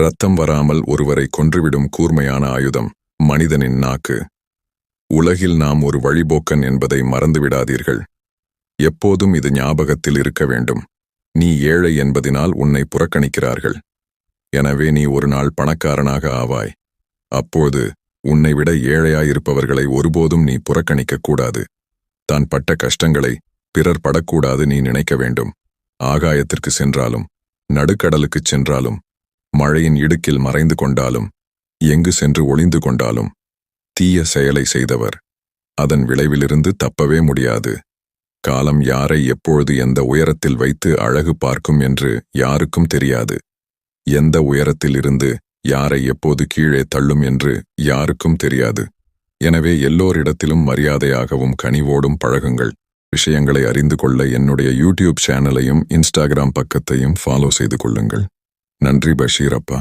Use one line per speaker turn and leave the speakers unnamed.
ரத்தம் வராமல் ஒருவரை கொன்றுவிடும் கூர்மையான ஆயுதம் மனிதனின் நாக்கு. உலகில் நாம் ஒரு வழிபோக்கன் என்பதை மறந்துவிடாதீர்கள். எப்போதும் இது ஞாபகத்தில் இருக்க வேண்டும். நீ ஏழை என்பதினால் உன்னை புறக்கணிக்கிறார்கள். எனவே நீ ஒரு நாள் பணக்காரனாக ஆவாய். அப்போது உன்னை விட ஏழையாயிருப்பவர்களை ஒருபோதும் நீ புறக்கணிக்கக் கூடாது. தான் பட்ட கஷ்டங்களை பிறர் படக்கூடாது நீ நினைக்க வேண்டும். ஆகாயத்திற்கு சென்றாலும் நடுக்கடலுக்குச் சென்றாலும் மழையின் இடுக்கில் மறைந்து கொண்டாலும் எங்கு சென்று ஒளிந்து கொண்டாலும் தீய செயலை செய்தவர். அதன் விளைவிலிருந்து தப்பவே முடியாது. காலம் யாரை எப்பொழுது எந்த உயரத்தில் வைத்து அழகு பார்க்கும் என்று யாருக்கும் தெரியாது. எந்த உயரத்தில் இருந்து யாரை எப்போது கீழே தள்ளும் என்று யாருக்கும் தெரியாது. எனவே எல்லோரிடத்திலும் மரியாதையாகவும் கனிவோடும் பழகுங்கள். விஷயங்களை அறிந்து கொள்ள என்னுடைய யூடியூப் சேனலையும் இன்ஸ்டாகிராம் பக்கத்தையும் ஃபாலோ செய்து கொள்ளுங்கள். நன்றி பஷீர் அப்பா.